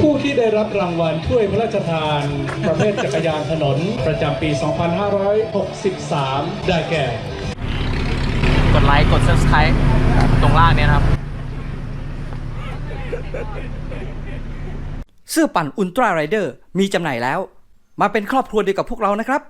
ผู้ที่ได้รับรางวัลถ้วยพระราชทาน ประเภทจักรยานถนน ประจำปี 2563 ได้แก่ กดไลค์ กด subscribe ตรงล่างเนี้ยนะครับ เสื้อปั่นอุลตร้าไรเดอร์มีจำหน่ายแล้ว มาเป็นครอบครัวเดียวกับพวกเรานะครับ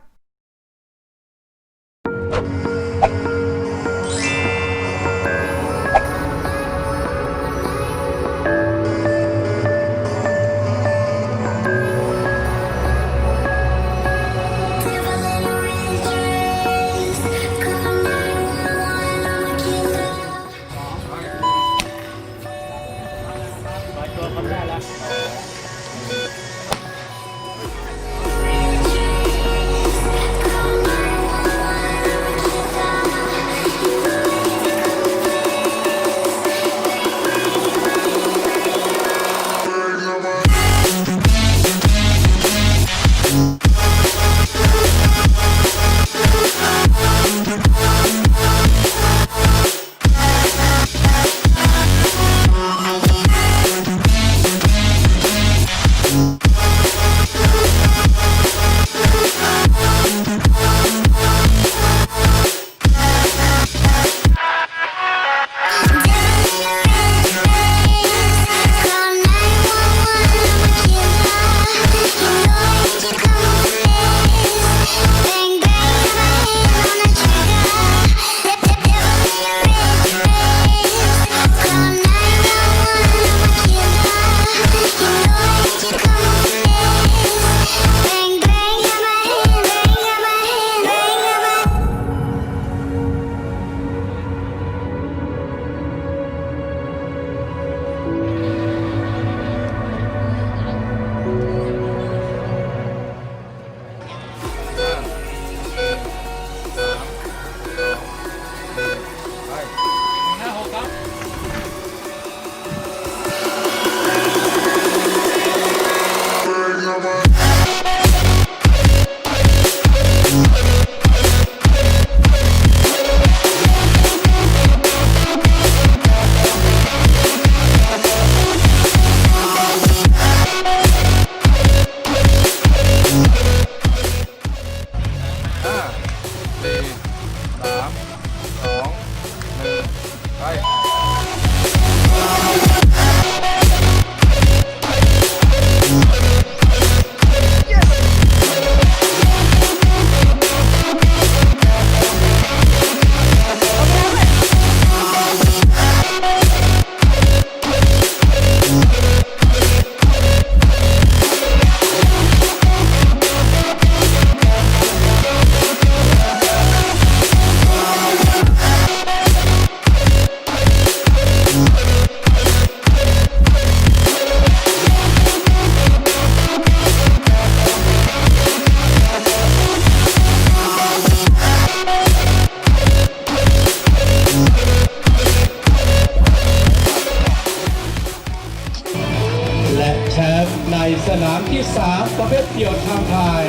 ที่ 3 ประเภทเดี่ยวทางพาย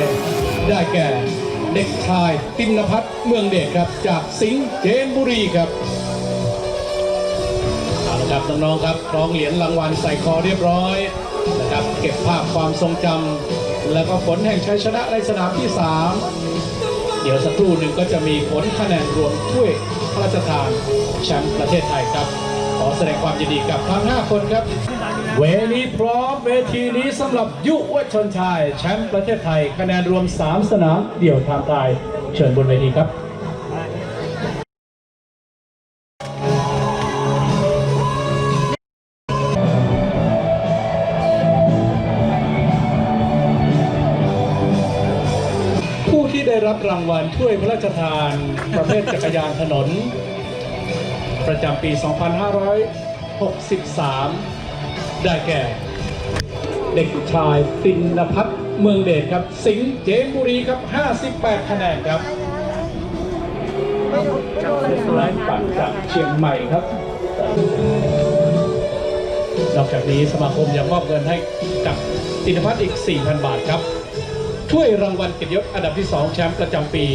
ได้แก่เด็กชายตินพัฒน์เมืองเดชครับ จากสิงห์เจนบุรีครับเอาละครับน้องๆครับคล้องเหรียญรางวัลใส่คอเรียบร้อยนะครับเก็บภาพความทรงจำแล้วก็ผลแห่งชัยชนะในสนามที่ 3 เดี๋ยวสักครู่หนึ่งก็จะมีผลคะแนนรวมถ้วยพระราชทานแชมป์ประเทศไทยครับ ขอแสดงความยินดีกับทั้ง 5 คนครับ เวนี้พร้อมเวทีนี้สำหรับยุวชนชาย แชมป์ประเทศไทย คะแนนรวม 3 สนามเดี่ยวทางไทยเชิญบนเวทีครับผู้ที่ได้รับรางวัลถ้วยพระราชทาน ประเภทจักรยานถนน ประจำปี 2563 ได้แก่ เด็กชายตินพัฒน์เมืองเดชครับ สิงห์เจนบุรีครับ 58 คะแนนครับปั่นจากเชียงใหม่ครับ นอกจากนี้สมาคมยังมอบเงินให้กับตินพัฒน์อีก 4,000 บาทครับ ถ้วยรางวัลเกียรติยศอันดับที่ 2 แชมป์ประจำปี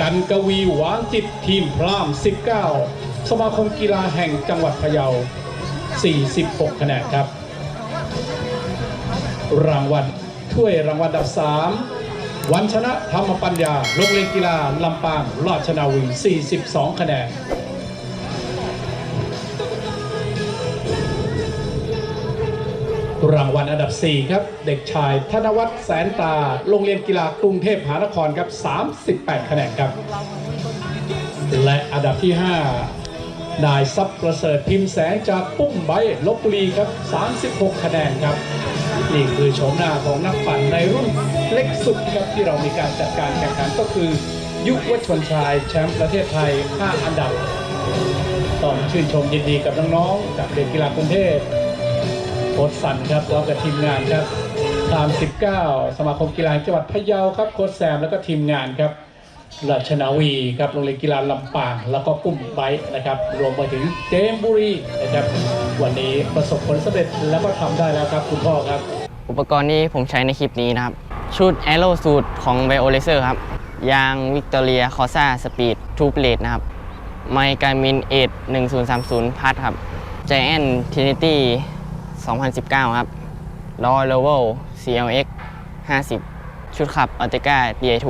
กันกวีหวานจิตทีมพราม 19 สมาคมกีฬาแห่งจังหวัดพะเยา 46 คะแนนครับ รางวัลถ้วยรางวัลอันดับ 3 วันชนะธรรมปัญญา โรงเรียนกีฬาลำปางราชนาวี 42 คะแนนรางวัลอันดับ 4 ครับ เด็กชายธนวัฒน์แสนตา โรงเรียนกีฬากรุงเทพมหานครครับ 38 คะแนนครับ และอันดับที่ 5 นายซับประเสริฐพิมพ์แสงจากปุ้มไบลบบุรีครับ 36 คะแนนครับ นี่คือโฉมหน้าของนักปั่นในรุ่นเล็กสุดครับที่เรามีการจัดการแข่งขันก็คือ ยุวชนชายแชมป์ประเทศไทย 5 อันดับ ต้องชื่นชมยินดีกับน้องๆจากเด็กกีฬากรุงเทพโค้ชสันครับพร้อมกับทีมงานครับตาม19สมาคมกีฬาจังหวัดพะเยาครับโค้ชแซมแล้วก็ทีมงานครับ ราชนาวีครับโรงเรียนกีฬาลำปาง แล้วก็ปุ้มไบนะครับ รวมไปถึงเจมบุรีนะครับ วันนี้ประสบผลสำเร็จแล้วก็ทำได้แล้วครับคุณพ่อครับ อุปกรณ์ที่ผมใช้ในคลิปนี้นะครับ ชุด Aero Suit ของ v i o l a s e r ครับ ยาง Victoria Corsa Speed Two Blade นะครับ ไมค์การมินเอ็ด1030พัดครับ Giant Trinity 2019 ครับล้อ Level CLX 50 ชุดขับ Arteca DI2